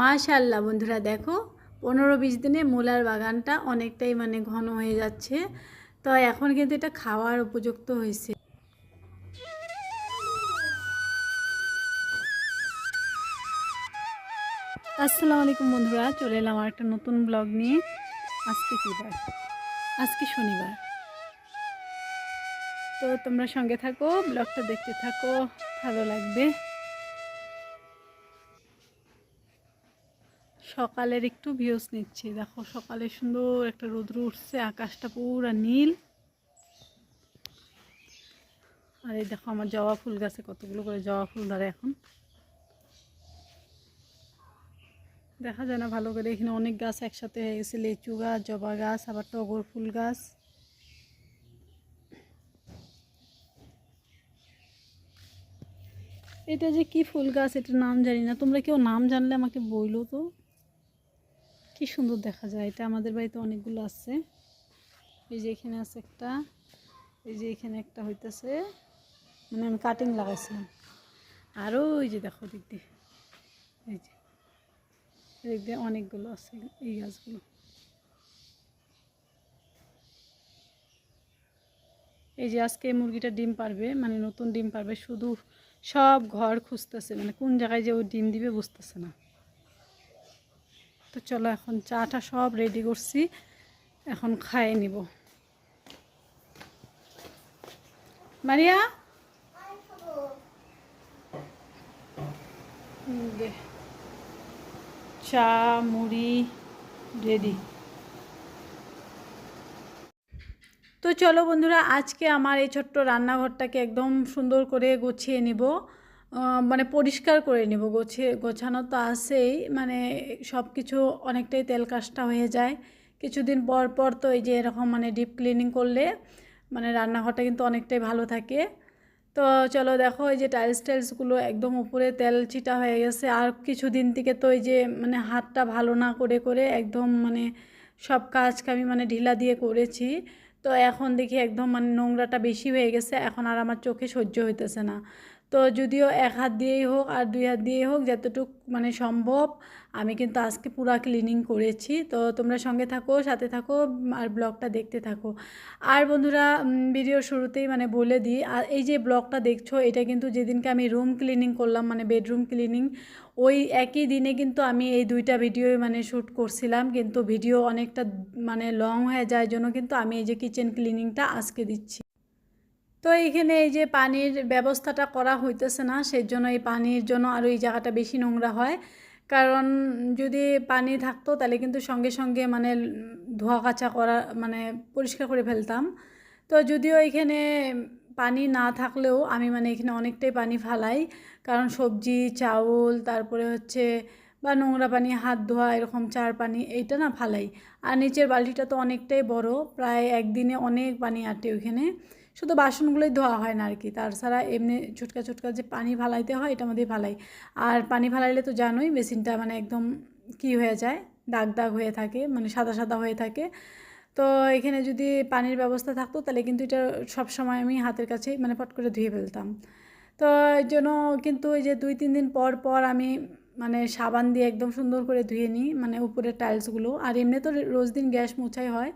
মাশাল্লাহ বন্ধুরা দেখো, পনেরো বিশ দিনে মূলার বাগানটা অনেকটাই মানে ঘন হয়ে যাচ্ছে। তো এখন কিন্তু এটা খাওয়ার উপযুক্ত হয়েছে। আসসালামু আলাইকুম বন্ধুরা, চলে এলাম আমার একটা নতুন ব্লগ নিয়ে। আজকে কী বার? আজকে শনিবার। তো তোমরা সঙ্গে থাকো, ব্লগটা দেখতে থাকো, ভালো লাগবে। সকালের একটু ভিউস নিচ্ছি। দেখো সকালে সুন্দর একটা রোদ্র উঠছে, আকাশটা পুরো নীল। আর এই দেখো আমার জবা ফুল গাছে কতগুলো করে জবা ফুল ধরে এখন। দেখা যায় না, ভালো করে এখানে অনেক গাছ একসাথে হয়ে গেছে, লিচু গাছ, জবা গাছ, আবার টগর ফুল গাছ। এটা যে কি ফুল গাছ, এটার নাম জানি না। তোমরা কেউ নাম জানলে আমাকে বইলো তো। কি সুন্দর দেখা যায়। এটা আমাদের বাড়িতে অনেকগুলো আছে। এই যে এখানে আছে একটা, এই যে এখানে একটা হইতেছে মানে আমি কাটিং লাগাইছিলাম। আরও ওই যে দেখো দিক দিয়ে, এই যে দিক দিয়ে অনেকগুলো আছে এই গাছগুলো। এই যে আজকে মুরগিটা ডিম পারবে মানে নতুন ডিম পারবে, শুধু সব ঘর খুঁজতেছে মানে কোন জায়গায় যে ও ডিম দিবে বুঝতেছে না। তো চলো এখন চাটা সব রেডি করছি। এখন খাইয়ে নিব। মারিয়া? চা, মুড়ি রেডি তো চলো বন্ধুরা, আজকে আমার এই ছোট্ট রান্নাঘরটাকে একদম সুন্দর করে গুছিয়ে নিব। মানে পরিষ্কার করে নিব। গোছিয়ে গোছানো তো আছেই মানে সব কিছু অনেকটাই তেল কাজটা হয়ে যায়। কিছুদিন পর পর তো এই যে এরকম মানে ডিপ ক্লিনিং করলে মানে রান্নাঘরটা কিন্তু অনেকটাই ভালো থাকে। তো চলো দেখো, এই যে টাইলস টাইলসগুলো একদম উপরে তেল ছিটা হয়ে গেছে। আর কিছুদিন থেকে তো এই যে মানে হাতটা ভালো না করে করে একদম মানে সব কাজ আমি মানে ঢিলা দিয়ে করেছি। তো এখন দেখি একদম মানে নোংরাটা বেশি হয়ে গেছে, এখন আর আমার চোখে সহ্য হইতেছে না। তো যদিও এক হাত দিয়েই হোক আর দুই হাত দিয়েই হোক, যতটুক মানে সম্ভব আমি কিন্তু আজকে পুরা ক্লিনিং করেছি। তো তোমরা সঙ্গে থাকো, সাথে থাকো, আর ব্লগটা দেখতে থাকো। আর বন্ধুরা ভিডিও শুরুতেই মানে বলে দিই, আর এই যে ব্লগটা দেখছ, এটা কিন্তু যেদিনকে আমি রুম ক্লিনিং করলাম মানে বেডরুম ক্লিনিং ওই একই দিনে কিন্তু আমি এই দুইটা ভিডিও মানে শ্যুট করছিলাম। কিন্তু ভিডিও অনেকটা মানে লং হয়ে যায় জন্য কিন্তু আমি এই যে কিচেন ক্লিনিংটা আজকে দিচ্ছি। তো এইখানে এই যে পানির ব্যবস্থাটা করা হইতেছে না সেই জন্য এই পানির জন্য আরও এই জায়গাটা বেশি নোংরা হয়। কারণ যদি পানি থাকতো তাহলে কিন্তু সঙ্গে সঙ্গে মানে ধোয়া কাচা করা মানে পরিষ্কার করে ফেলতাম। তো যদিও এখানে পানি না থাকলেও আমি মানে এখানে অনেকটাই পানি ফালাই। কারণ সবজি, চাউল, তারপরে হচ্ছে বা নোংরা পানি, হাত ধোয়া, এরকম চার পানি এইটা না ফালাই। আর নিচের বালতিটা তো অনেকটাই বড়, প্রায় একদিনে অনেক পানি আটে ওইখানে। শুধু বাসনগুলোই ধোয়া হয় না আর কি তাছাড়া এমনি ছুটকা ছুটকা যে পানি ফালাইতে হয় এটা মধ্যেই ফালাই। আর পানি ফালাইলে তো জানোই মেশিনটা মানে একদম কি হয়ে যায়, দাগ দাগ হয়ে থাকে মানে সাদা সাদা হয়ে থাকে। তো এখানে যদি পানির ব্যবস্থা থাকতো, তাহলে কিন্তু এটা সব সময় আমি হাতের কাছেই মানে পট করে ধুয়ে ফেলতাম। তো এই জন্য কিন্তু ওই যে দুই, তিন দিন পর পর আমি মানে সাবান দিয়ে একদম সুন্দর করে ধুয়ে নিই মানে উপরের টাইলসগুলো আর এমনি তো রোজ দিন গ্যাস মোছাই হয়।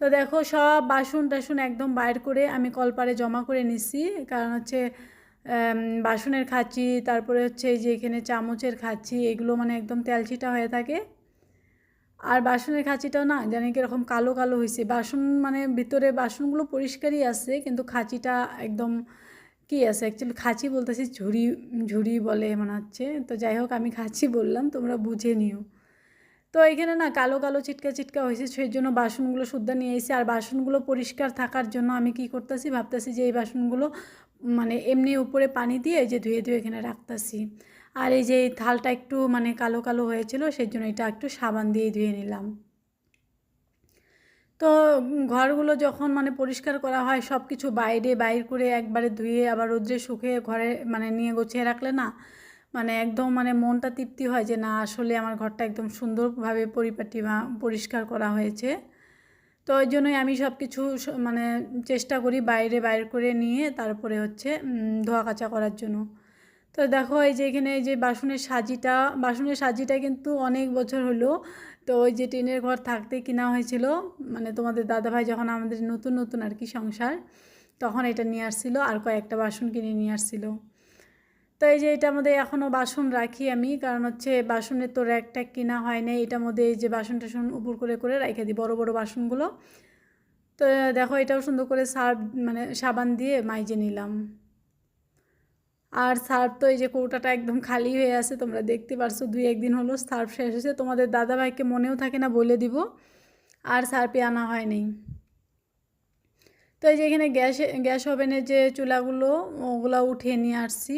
তো দেখো সব বাসন টাসন একদম বাইর করে আমি কলপারে জমা করে নিচ্ছি কারণ হচ্ছে বাসনের খাঁচি, তারপরে হচ্ছে যে এখানে চামচের খাঁচি, এগুলো মানে একদম তেলচিটা হয়ে থাকে। আর বাসনের খাঁচিটাও না জানি কীরকম কালো কালো হয়েছে বাসন মানে ভিতরে বাসনগুলো পরিষ্কারই আছে, কিন্তু খাঁচিটা একদম কি আছে? অ্যাকচুয়ালি খাঁচি বলতেছি ঝুড়ি ঝুড়ি বলে মনে হচ্ছে। তো যাই হোক, আমি খাঁচি বললাম, তোমরা বুঝে নিও। তো এখানে না কালো কালো চিটকা চিটকা হয়েছে, সেই জন্য বাসনগুলো শুদ্ধ নিয়ে এসেছি। আর বাসনগুলো পরিষ্কার থাকার জন্য আমি কি করতেছি, ভাবতেছি যে এই বাসনগুলো মানে এমনি উপরে পানি দিয়ে যে ধুয়ে ধুয়ে এখানে রাখতেছি। আর এই যে এই থালটা একটু মানে কালো কালো হয়েছিল, সেই জন্য এটা একটু সাবান দিয়ে ধুয়ে নিলাম। তো ঘরগুলো যখন মানে পরিষ্কার করা হয় সব কিছু বাইরে, বাইর করে একবারে ধুয়ে আবার রোদ্রে শুকিয়ে ঘরে মানে নিয়ে গুছিয়ে রাখলে না মানে একদম মানে মনটা তৃপ্তি হয় যে না, আসলে আমার ঘরটা একদম সুন্দরভাবে পরিপাটি বা পরিষ্কার করা হয়েছে। তো ওই জন্যই আমি সব কিছু মানে চেষ্টা করি বাইরে বাইর করে নিয়ে তারপরে হচ্ছে ধোয়া কাচা করার জন্য। তো দেখো এই যে এখানে এই যে বাসনের সাজিটা বাসনের সাজিটা কিন্তু অনেক বছর হলো। তো ওই যে টিনের ঘর থাকতে কিনা হয়েছিল মানে তোমাদের দাদাভাই যখন আমাদের নতুন নতুন আর কি সংসার, তখন এটা নিয়ে আসছিল আর কয়েকটা বাসন কিনে নিয়ে আসছিল। তো এই যে এটার মধ্যে এখনও বাসন রাখি আমি, কারণ হচ্ছে বাসনের তো র্যাকটা কিনা হয় না এটার মধ্যে এই যে বাসন টাসন উপর করে করে রেখে দিই, বড় বড় বাসনগুলো। তো দেখো এটাও সুন্দর করে সার্ফ মানে সাবান দিয়ে মাইজে নিলাম। আর সার্ফ তো এই যে কৌটাটা একদম খালি হয়ে আছে, তোমরা দেখতে পারছ, দুই একদিন হলো সার্ফ শেষ হয়েছে। তোমাদের দাদাভাইকে মনেও থাকে না, বলে দিব, আর সার্ফে আনা হয়নি তো এই যে এখানে গ্যাস গ্যাস ওভেনের যে চুলাগুলো, ওগুলো উঠিয়ে নিয়ে আসছি।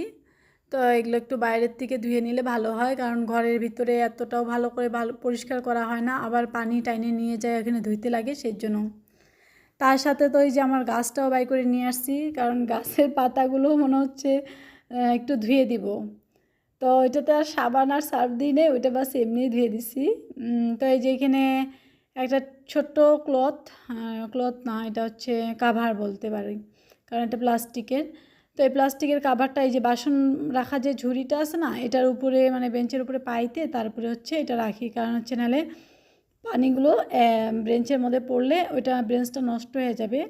তো এগুলো একটু বাইরের থেকে ধুয়ে নিলে ভালো হয়, কারণ ঘরের ভিতরে এতটাও ভালো করে ভালো, পরিষ্কার করা হয় না, আবার পানি টাইনে নিয়ে যায় এখানে ধুইতে লাগে সেই জন্য তার সাথে তো ওই যে আমার গাছটাও বাই করে নিয়ে আসছি, কারণ গাছের পাতাগুলো মনে হচ্ছে একটু ধুয়ে দিব। তো ওইটাতে আর সাবান আর সার্ফ দিই নেই, ওইটা বাস এমনিই ধুয়ে দিছি। তো এই যে এখানে একটা ছোট্ট ক্লথ ক্লথ না, এটা হচ্ছে কাভার বলতে পারি, কারণ এটা প্লাস্টিকের। তো এই প্লাস্টিকের কাভারটা, এই যে বাসন রাখা যে ঝুড়িটা আছে না, এটার উপরে মানে বেঞ্চের উপরে পাইতে, তারপরে হচ্ছে এটা রাখি। কারণ হচ্ছে নাহলে পানিগুলো ব্রেঞ্চের মধ্যে পড়লে ওইটা ব্রেঞ্চটা নষ্ট হয়ে যাবে।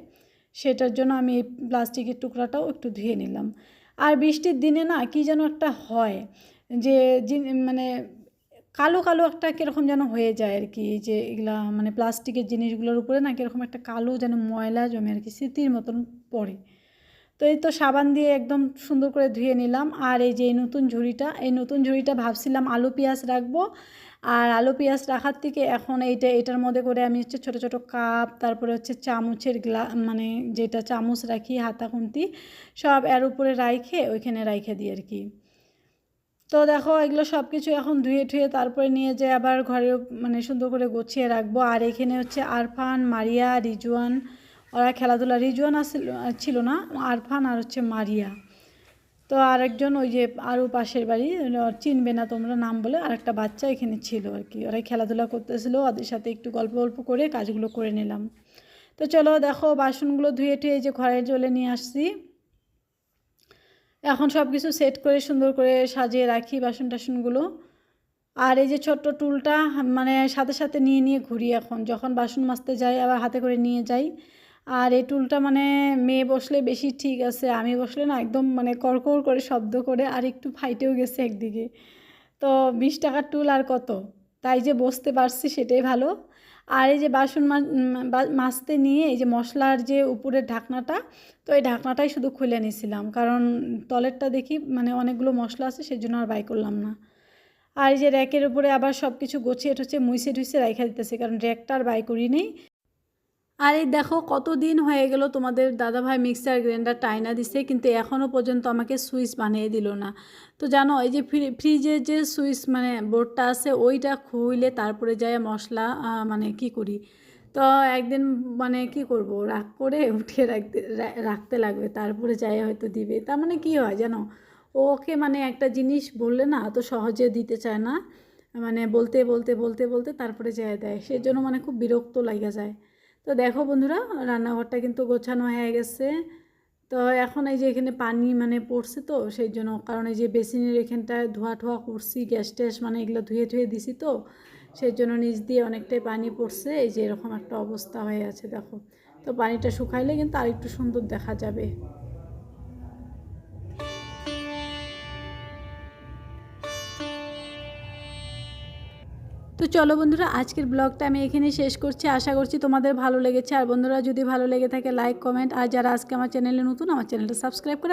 সেটার জন্য আমি এই প্লাস্টিকের টুকরাটাও একটু ধুয়ে নিলাম। আর বৃষ্টির দিনে না, কি যেন একটা হয়, যে মানে কালো কালো একটা কীরকম যেন হয়ে যায় আর কি। যে এগুলা মানে প্লাস্টিকের জিনিসগুলোর উপরে না, কীরকম একটা কালো যেন ময়লা জমে আর কি, স্মৃতির মতন পড়ে। তো এই তো সাবান দিয়ে একদম সুন্দর করে ধুয়ে নিলাম। আর এই যে এই নতুন ঝুড়িটা, এই নতুন ঝুড়িটা ভাবছিলাম আলু পেঁয়াজ রাখব। আর আলু পেঁয়াজ রাখার থেকে এখন এইটা, এটার মধ্যে করে আমি হচ্ছে ছোটো ছোটো কাপ, তারপরে হচ্ছে চামচের গ্লা মানে যেটা চামচ রাখি, হাতা খুন্তি, সব এর উপরে রাইখে ওইখানে রাইখে দিই আর কি তো দেখো এগুলো সব কিছু এখন ধুয়ে ঠুয়ে তারপরে নিয়ে যে আবার ঘরে মানে সুন্দর করে গুছিয়ে রাখব। আর এখানে হচ্ছে আরফান, মারিয়া, রিজওয়ান ওরা খেলাধুলা রিজওয়ান আসছিল ছিল না, আরফান আর হচ্ছে মারিয়া। তো আরেকজন ওই যে আরও পাশের বাড়ি চিনবে না তোমরা নাম বলে, আরেকটা বাচ্চা এখানে ছিল আর কি। ওরাই খেলাধুলা করতেছিল, ওদের সাথে একটু গল্প গল্প করে কাজগুলো করে নিলাম। তো চলো দেখো, বাসনগুলো ধুয়ে টুয়ে যে ঘরে জলে নিয়ে আসছি। এখন সব কিছু সেট করে সুন্দর করে সাজিয়ে রাখি বাসন টাসনগুলো। আর এই যে ছোট্ট টুলটা মানে সাথে সাথে নিয়ে নিয়ে ঘুরি এখন। যখন বাসন মাজতে যাই, আবার হাতে করে নিয়ে যাই। আর এই টুলটা মানে মেয়ে বসলে বেশি ঠিক আছে, আমি বসলে না একদম মানে করকর করে শব্দ করে আর একটু ফাইটেও গেছে একদিকে। তো বিশ টাকার টুল আর কত? তাই যে বসতে পারছি সেটাই ভালো। আর এই যে বাসন মাজতে নিয়ে এই যে মশলার যে উপরের ঢাকনাটা, তো এই ঢাকনাটাই শুধু খুলে নিয়েছিলাম কারণ তলেরটা দেখি মানে অনেকগুলো মশলা আছে সেই জন্য আর বাই করলাম না। আর এই যে র্যাকের উপরে আবার সব কিছু গোছিয়ে ঠুছে মুইসে টুইসে রাইখা দিতেছে, কারণ র্যাকটা আর বাই করি নেই। আর এই দেখো কতদিন হয়ে গেল তোমাদের দাদাভাই মিক্সার গ্রাইন্ডার টাইনা দিছে, কিন্তু এখনও পর্যন্ত আমাকে সুইচ বানিয়ে দিল না। তো জানো, এই যে ফ্রিজের যে সুইচ মানে বোর্ডটা আছে, ওইটা খুইলে তারপরে যায় মশলা মানে কি করি? তো একদিন মানে কি করব, রাগ করে উঠিয়ে রাখতে রাখতে লাগবে, তারপরে যাই হয়তো দিবে। তার মানে কি হয় জানো, ওকে মানে একটা জিনিস বললে না, তো সহজে দিতে চায় না। মানে বলতে বলতে বলতে বলতে তারপরে যায় দেয়। সেজন্য মানে খুব বিরক্ত লাগে যায়। তো দেখো বন্ধুরা, রান্নাঘরটা কিন্তু গোছানো হয়ে গেছে। তো এখন এই যে এখানে পানি মানে পড়ছে তো, সেই জন্য। কারণ এই যে বেসিনের এখানটায় ধোয়া ঠোয়া করছি, গ্যাস ট্যাস মানে এগুলো ধুয়ে ধুয়ে দিছি তো, সেই জন্য নিচ দিয়ে অনেকটাই পানি পড়ছে। এই যে এরকম একটা অবস্থা হয়ে আছে, দেখো। তো পানিটা শুকাইলে কিন্তু আরেকটু সুন্দর দেখা যাবে। তো চলো বন্ধুরা, আজকের ব্লগটা আমি এখানে শেষ করছি। আশা করছি তোমাদের ভালো লেগেছে। আর বন্ধুরা, যদি ভালো লেগে থাকে লাইক কমেন্ট আর যারা আজকে আমার চ্যানেলে নতুন, আমার চ্যানেলটা সাবস্ক্রাইব করে